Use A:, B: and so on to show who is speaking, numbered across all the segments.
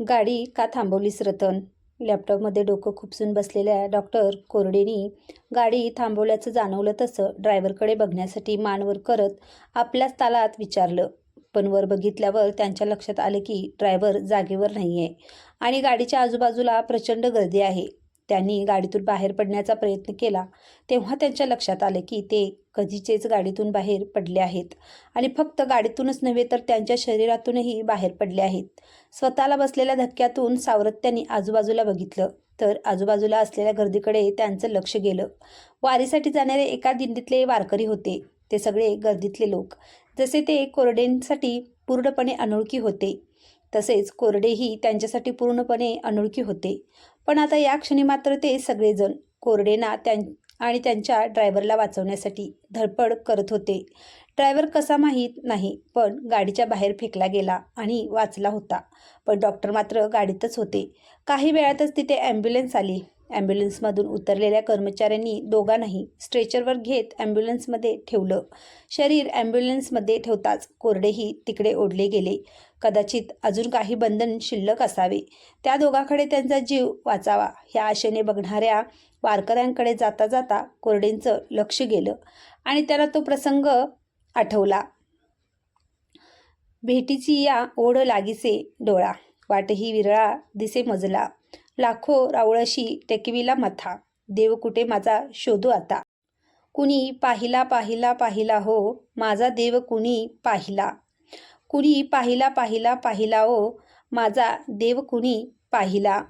A: गाडी का थांबवलीस रतन? लॅपटॉपमध्ये डोकं खुपसून बसलेल्या डॉक्टर कोरडेनी गाडी थांबवल्याचं जाणवलं तसं ड्रायव्हरकडे बघण्यासाठी मानवर करत आपल्याच तालात विचारलं. पण वर बघितल्यावर त्यांच्या लक्षात आलं की ड्रायव्हर जागेवर नाही आहे आणि गाडीच्या आजूबाजूला प्रचंड गर्दी आहे. त्यांनी गाडीतून बाहेर पडण्याचा प्रयत्न केला तेव्हा त्यांच्या लक्षात आलं की ते कधीचेच गाडीतून बाहेर पडले आहेत. आणि फक्त गाडीतूनच नव्हे तर त्यांच्या शरीरातूनही बाहेर पडले आहेत. स्वतःला बसलेल्या धक्क्यातून सावरत त्यांनी आजूबाजूला बघितलं तर आजूबाजूला असलेल्या गर्दीकडे त्यांचं लक्ष गेलं. वारीसाठी जाणारे एका दिंडीतले वारकरी होते. ते सगळे गर्दीतले लोक. जसे ते कोरडेंसाठी पूर्णपणे अनोळखी होते तसेच कोरडेही त्यांच्यासाठी पूर्णपणे अनोळखी होते. पण आता या क्षणी मात्र ते सगळेजण कोरडेना त्यां आणि त्यांच्या ड्रायव्हरला वाचवण्यासाठी धडपड करत होते. ड्रायव्हर कसा माहीत नाही पण गाडीच्या बाहेर फेकला गेला आणि वाचला होता. पण डॉक्टर मात्र गाडीतच होते. काही वेळातच तिथे ॲम्ब्युलन्स आली. ॲम्ब्युलन्समधून उतरलेल्या कर्मचाऱ्यांनी दोघांनाही स्ट्रेचरवर घेत ॲम्ब्युलन्समध्ये ठेवलं. शरीर ॲम्ब्युलन्समध्ये ठेवताच कोरडेही तिकडे ओढले गेले. कदाचित अजून काही बंधन शिल्लक असावे. त्या दोघांकडे त्यांचा जीव वाचावा ह्या आशेने बघणाऱ्या वारकऱ्यांकडे जाता जाता कोरडेंचं लक्ष गेलं आणि त्याला तो प्रसंग आठवला. भेटीची या ओढ लागीसे डोळा. वाटही विरळा दिसे मजला. लाखो रावळशी टेकविला मथा. देव कुठे माझा शोधू आता? कुणी पाहिला पाहिला पाहिला हो माझा देव कुणी पाहिला? कुणी पाहिला पाहिला पाहिला हो माझा देव कुणी पाहिला?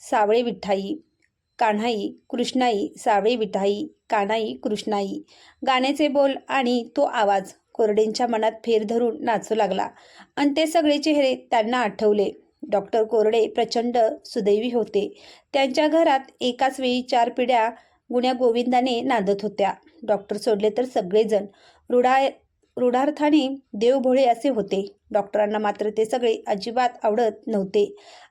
A: सावळे विठ्ठाई कान्हाई कृष्णाई सावळे विठाई कानाई कृष्णाई. गाण्याचे बोल आणि तो आवाज कोरडेंच्या मनात फेर धरून नाचू लागला. आणि ते सगळे चेहरे त्यांना आठवले. डॉक्टर कोरडे प्रचंड सुदैवी होते. त्यांच्या घरात एकाच वेळी चार पिढ्या गुण्या गोविंदाने नांदत होत्या. डॉक्टर सोडले तर सगळेजण रुडा रूढार्थाने देवभोळे असे होते. डॉक्टरांना मात्र ते सगळे अजिबात आवडत नव्हते.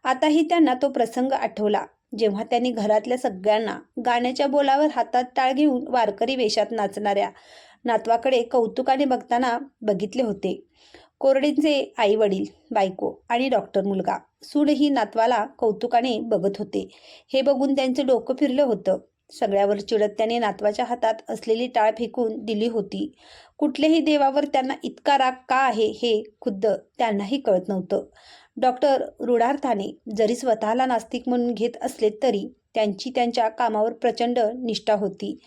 A: आताही त्यांना तो प्रसंग आठवला. जेव्हा त्यांनी घरातल्या सगळ्यांना गाण्याच्या बोलावर हातात टाळ घेऊन वारकरी वेशात नाचणाऱ्या नातवाकडे कौतुकाने बघताना बघितले होते. कोरडेंचे आई वडील बायको आणि डॉक्टर मुलगा. सूडही नातवाला कौतुकाने बघत होते. हे बघून त्यांचं डोकं फिरलं होतं. सगळ्यावर चिडत त्याने नातवाच्या हातात असलेली टाळ फेकून दिली होती. कुठल्याही देवावर त्यांना इतका राग का आहे हे खुद्द त्यांनाही कळत नव्हतं. डॉक्टर रूढार्थाने जरी स्वतःला नास्तिक म्हणून घेत असले तरी त्यांची त्यांच्या कामावर प्रचंड निष्ठा होती.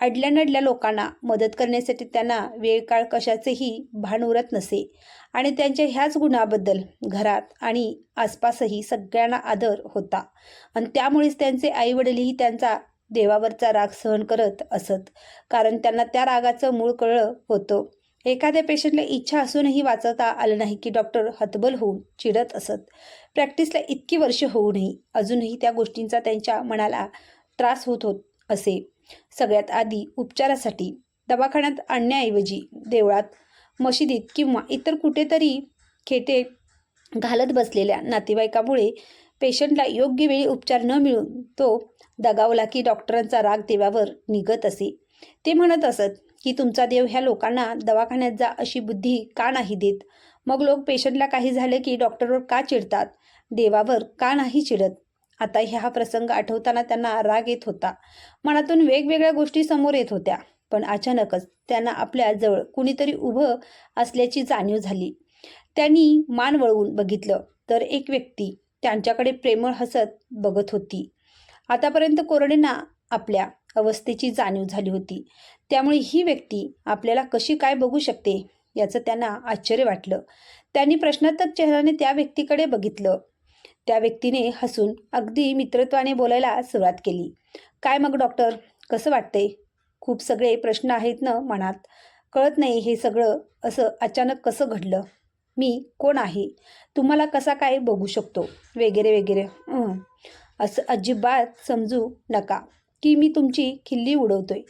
A: अडल्या नडल्या लोकांना मदत करण्यासाठी त्यांना वेळ काळ कशाचेही भान उरत नसे. आणि त्यांच्या ह्याच गुणाबद्दल घरात आणि आसपासही सगळ्यांना आदर होता. आणि त्यामुळेच त्यांचे आईवडीलही त्यांचा देवावरचा राग सहन करत असत. कारण त्यांना त्या रागाचं मूळ कळलं होतं. एखाद्या पेशंटला इच्छा असूनही वाचवता आलं नाही की डॉक्टर हतबल होऊन चिडत असत. प्रॅक्टिसला इतकी वर्ष होऊनही अजूनही त्या गोष्टींचा त्यांच्या मनाला त्रास होत होत असे. सगळ्यात आधी उपचारासाठी दवाखान्यात आणण्याऐवजी देवळात मशिदीत किंवा इतर कुठेतरी खेटे घालत बसलेल्या नातेवाईकामुळे पेशंटला योग्य वेळी उपचार न मिळून तो दगावला की डॉक्टरांचा राग देवावर निघत असे. ते म्हणत असत की तुमचा देव ह्या लोकांना दवाखान्यात जा अशी बुद्धी का नाही देत? मग लोक पेशंटला काही झालं की डॉक्टरवर का चिडतात? देवावर का नाही चिडत? आता ह्या प्रसंग आठवताना त्यांना राग येत होता. मनातून वेगवेगळ्या गोष्टी समोर येत होत्या पण अचानकच त्यांना आपल्या जवळ कुणीतरी उभं असल्याची जाणीव झाली. त्यांनी मान वळवून बघितलं तर एक व्यक्ती त्यांच्याकडे प्रेमळ हसत बघत होती. आतापर्यंत कोरडेंना आपल्या अवस्थेची जाणीव झाली होती. त्यामुळे ही व्यक्ती आपल्याला कशी काय बघू शकते याचं त्यांना आश्चर्य वाटलं. त्यांनी प्रश्नात्मक चेहऱ्याने त्या व्यक्तीकडे बघितलं. त्या व्यक्तीने हसून अगदी मित्रत्वाने बोलायला सुरुवात केली. काय मग डॉक्टर? कसं वाटतंय? खूप सगळे प्रश्न आहेत ना मनात. कळत नाही हे सगळं असं अचानक कसं घडलं? मी कोण आहे? तुम्हाला कसा काय बघू शकतो? वगैरे वगैरे. असं अजिबात समजू नका की मी तुमची खिल्ली उडवतोय.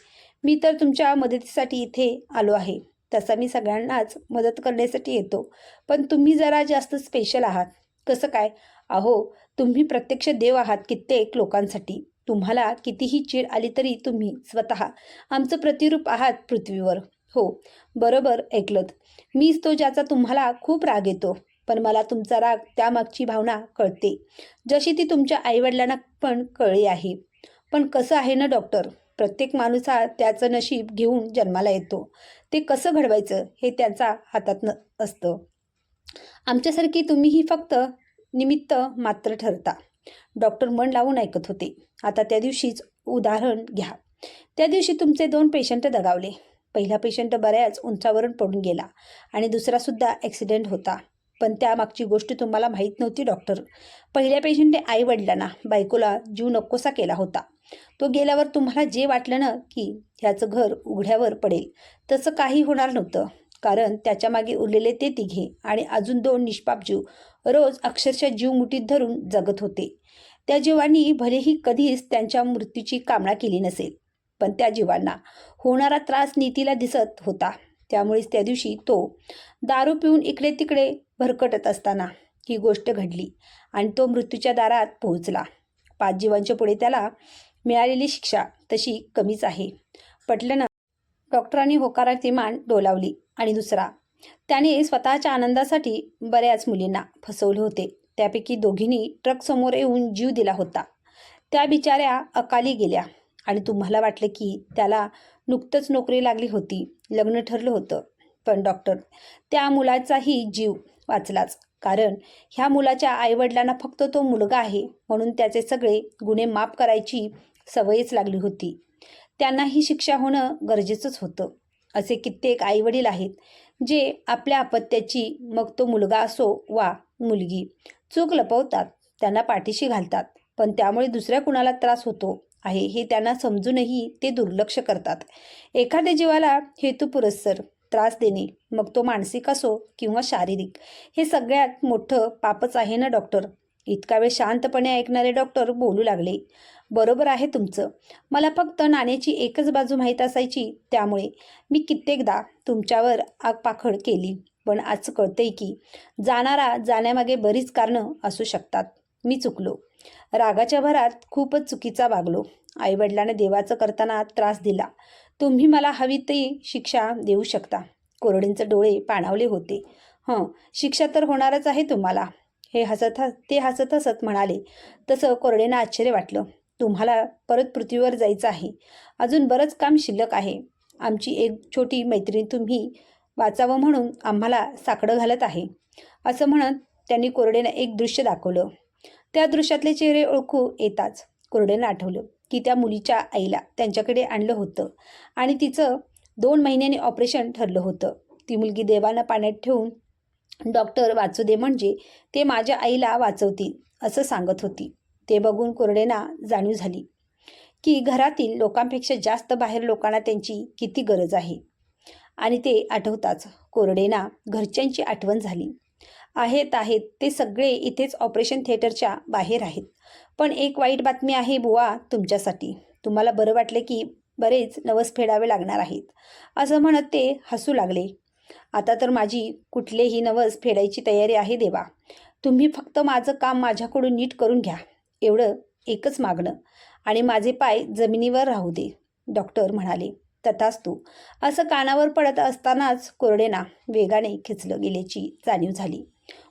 A: मी तर तुमच्या मदतीसाठी इथे आलो आहे. तसा मी सगळ्यांनाच मदत करण्यासाठी येतो. पण तुम्ही जरा जास्त स्पेशल आहात. कसं काय? अहो तुम्ही प्रत्यक्ष देव आहात कित्येक लोकांसाठी. तुम्हाला कितीही चीड आली तरी तुम्ही स्वतः आमचं प्रतिरूप आहात पृथ्वीवर. हो बरोबर ऐकलत. मीच तो ज्याचा तुम्हाला खूप राग येतो पण मला तुमचा राग त्यामागची भावना कळते. जशी ती तुमच्या आईवडिलांना पण कळली आहे. पण कसं आहे ना डॉक्टर? प्रत्येक माणूस हा त्याचं नशीब घेऊन जन्माला येतो. ते कसं घडवायचं हे त्यांचा हातात न असतं. आमच्यासारखी तुम्हीही फक्त निमित्त मात्र ठरता. डॉक्टर मन लावून ऐकत होते. आता त्या दिवशीच उदाहरण घ्या. त्या दिवशी तुमचे दोन पेशंट दगावले. पहिला पेशंट बऱ्याच उंचावरून पडून गेला आणि दुसरासुद्धा ॲक्सिडेंट होता. पण त्यामागची गोष्ट तुम्हाला माहीत नव्हती डॉक्टर. पहिल्या पेशंटने आईवडिलांना बायकोला जीव नकोसा केला होता. तो गेल्यावर तुम्हाला जे वाटलं ना की ह्याचं घर उघड्यावर पडेल तसं काही होणार नव्हतं. कारण त्याच्यामागे उरलेले ते तिघे आणि अजून दोन निष्पाप जीव रोज अक्षरशः जीव मुठीत धरून जगत होते. त्या जीवांनी भलेही कधीच त्यांच्या मृत्यूची कामना केली नसेल पण त्या जीवांना होणारा त्रास नीतीला दिसत होता. त्यामुळेच त्या दिवशी तो दारू पिऊन इकडे तिकडे भरकटत असताना ही गोष्ट घडली आणि तो मृत्यूच्या दारात पोहोचला. पाच जीवांच्या पुढे त्याला मिळालेली शिक्षा तशी कमीच आहे. पटलं ना डॉक्टरांनी होकाराची मान डोलावली. आणि दुसरा. त्याने स्वतःच्या आनंदासाठी बऱ्याच मुलींना फसवले होते. त्यापैकी दोघींनी ट्रकसमोर येऊन जीव दिला होता. त्या बिचाऱ्या अकाली गेल्या आणि तुम्हाला वाटलं की त्याला नुकतंच नोकरी लागली होती लग्न ठरलं होतं. पण डॉक्टर त्या मुलाचाही जीव वाचलाच. कारण ह्या मुलाच्या आईवडिलांना फक्त तो मुलगा आहे म्हणून त्याचे सगळे गुन्हे माफ करायची सवयच लागली होती. त्यांना ही शिक्षा होणं गरजेचंच होतं. असे कित्येक आईवडील आहेत जे आपल्या अपत्याची मग तो मुलगा असो वा मुलगी चूक लपवतात त्यांना पाठीशी घालतात पण त्यामुळे दुसऱ्या कुणाला त्रास होतो आहे हे त्यांना समजूनही ते दुर्लक्ष करतात. एखाद्या जीवाला हेतुपुरस्सर त्रास देणे मग तो मानसिक असो किंवा शारीरिक हे सगळ्यात मोठं पापच आहे ना डॉक्टर? इतका वेळ शांतपणे ऐकणारे डॉक्टर बोलू लागले. बरोबर आहे तुमचं. मला फक्त नाण्याची एकच बाजू माहीत असायची. त्यामुळे मी कित्येकदा तुमच्यावर आगपाखड केली. पण आज कळतंय की जाणारा जाण्यामागे बरीच कारणं असू शकतात. मी चुकलो. रागाच्या भरात खूपच चुकीचा वागलो. आईवडिलाने देवाचं करताना त्रास दिला. तुम्ही मला हवी ती शिक्षा देऊ शकता. कोरडींचे डोळे पाणावले होते. हं शिक्षा तर होणारच आहे तुम्हाला. हे हसत ते हसत हसत म्हणाले तसं कोरडेंना आश्चर्य वाटलं. तुम्हाला परत पृथ्वीवर जायचं आहे. अजून बरंच काम शिल्लक आहे. आमची एक छोटी मैत्रीण तुम्ही वाचावं म्हणून आम्हाला साकडं घालत आहे. असं म्हणत त्यांनी कोरडेनं एक दृश्य दाखवलं. त्या दृश्यातले चेहरे ओळखू येताच कोरडेनं आठवलं की त्या मुलीच्या आईला त्यांच्याकडे आणलं होतं आणि तिचं दोन महिन्यांनी ऑपरेशन ठरलं होतं. ती मुलगी देवानं पाण्यात ठेवून डॉक्टर वाचू दे म्हणजे ते माझ्या आईला वाचवतील असं सांगत होती. ते बघून कोरडेना जाणीव झाली की घरातील लोकांपेक्षा जास्त बाहेर लोकांना त्यांची किती गरज आहे. आणि ते आठवताच कोरडेना घरच्यांची आठवण झाली. आहेत आहेत ते सगळे इथेच ऑपरेशन थिएटरच्या बाहेर आहेत. पण एक वाईट बातमी आहे बुवा तुमच्यासाठी. तुम्हाला बरं वाटलं की बरेच नवस फेडावे लागणार आहेत. असं म्हणत ते हसू लागले. आता तर माझी कुठलेही नवस फेडायची तयारी आहे देवा. तुम्ही फक्त माझं काम माझ्याकडून नीट करून घ्या. एवढं एकच मागणं. आणि माझे पाय जमिनीवर राहू दे. डॉक्टर म्हणाले तथास्तू असं कानावर पडत असतानाच कोरडेना वेगाने खेचलं गेल्याची जाणीव झाली.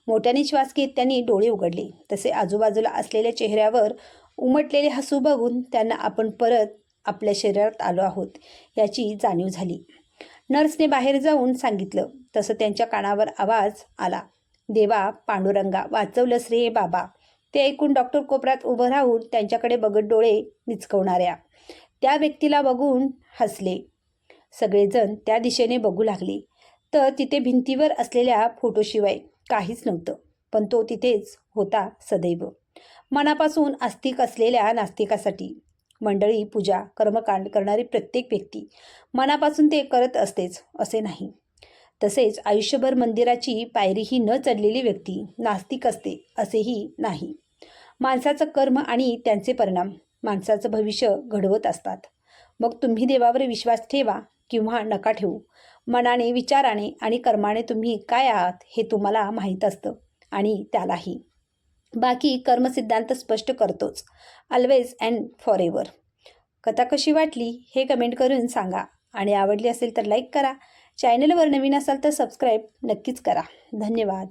A: मोठ्याने श्वास घेत त्यांनी डोळे उघडले. तसे आजूबाजूला असलेल्या चेहऱ्यावर उमटलेले हसू बघून त्यांना आपण परत आपल्या शरीरात आलो आहोत याची जाणीव झाली. नर्सने बाहेर जाऊन सांगितलं. तसं त्यांच्या कानावर आवाज आला. देवा पांडुरंगा वाचवलंस रे बाबा. ते ऐकून डॉक्टर कोपरात उभं राहून त्यांच्याकडे बघत डोळे निचकवणाऱ्या. त्या व्यक्तीला बघून हसले. सगळेजण त्या दिशेने बघू लागले. तर तिथे भिंतीवर असलेल्या फोटोशिवाय काहीच नव्हतं पण तो तिथेच होता सदैव. मनापासून आस्तिक असलेल्या नास्तिकासाठी. मंडळी पूजा कर्मकांड करणारी प्रत्येक व्यक्ती मनापासून ते करत असतेच असे नाही. तसेच आयुष्यभर मंदिराची पायरीही न चढलेली व्यक्ती नास्तिक असते असेही नाही. माणसाचं कर्म आणि त्यांचे परिणाम माणसाचं भविष्य घडवत असतात. मग तुम्ही देवावर विश्वास ठेवा किंवा नका ठेवू. मनाने विचाराने आणि कर्माने तुम्ही काय आहात हे तुम्हाला माहीत असतं आणि त्यालाही. बाकी कर्मसिद्धांत स्पष्ट करतोच. ऑलवेज अँड फॉर एव्हर कथा कशी वाटली हे कमेंट करून सांगा. आणि आवडली असेल तर लाईक करा. चॅनलवर नवीन असाल तर सबस्क्राईब नक्कीच करा. धन्यवाद.